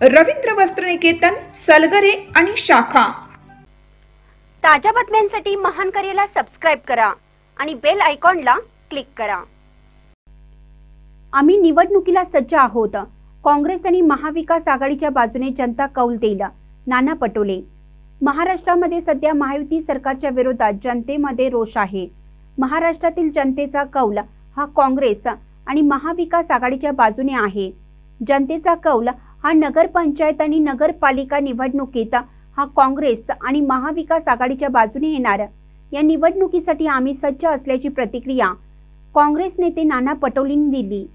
रवींद्र वस्त्रनिकेतन सलगरे आणि शाखा. ताज्या बातम्यांसाठी महान करेला सबस्क्राईब करा आणि बेल आयकॉनला क्लिक करा. आम्ही निवडणुकीला सज्ज आहोत. काँग्रेस आणि महाविकास आघाडीच्या बाजूने जनता कौल देईल. नाना पटोले. महाराष्ट्रामध्ये सध्या महायुती सरकारच्या विरोधात जनतेमध्ये रोष आहे. महाराष्ट्रातील जनतेचा कौल हा काँग्रेस आणि महाविकास आघाडीच्या बाजूने आहे. जनतेचा कौल हा नगरपंचायत आणि नगरपालिका निवडणुकीत हा काँग्रेस आणि महाविकास आघाडीच्या बाजूने येणार. या निवडणुकीसाठी आम्ही सज्ज असल्याची प्रतिक्रिया काँग्रेस नेते नाना पटोलेंनी दिली.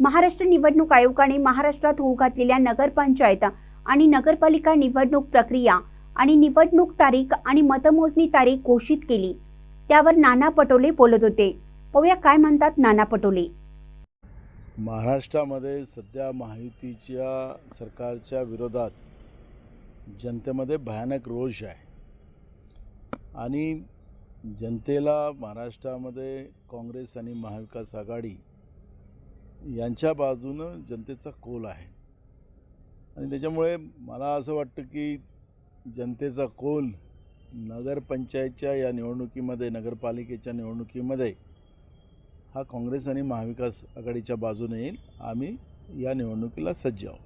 महाराष्ट्र निवडणूक आयोगाने महाराष्ट्रात होऊ घातलेल्या नगरपंचायत आणि नगरपालिका निवडणूक प्रक्रिया आणि निवडणूक तारीख आणि मतमोजणी तारीख घोषित केली. त्यावर नाना पटोले बोलत होते. पाहूया काय म्हणतात नाना पटोले. महाराष्ट्रामध्ये सध्या महायुतीच्या सरकारच्या विरोधात जनतेमध्ये भयानक रोष आहे. आणि जनतेला महाराष्ट्रामध्ये काँग्रेस आणि महाविकास आघाडी यांच्या बाजूनं जनतेचा कोल आहे. आणि त्याच्यामुळे मला असं वाटतं की जनतेचा कोल नगरपंचायतच्या या निवडणुकीमध्ये नगरपालिकेच्या निवडणुकीमध्ये हा काँग्रेस आणि महाविकास आघाडीच्या बाजूने येईल. आम्ही या निवडणुकीला सज्ज आहोत.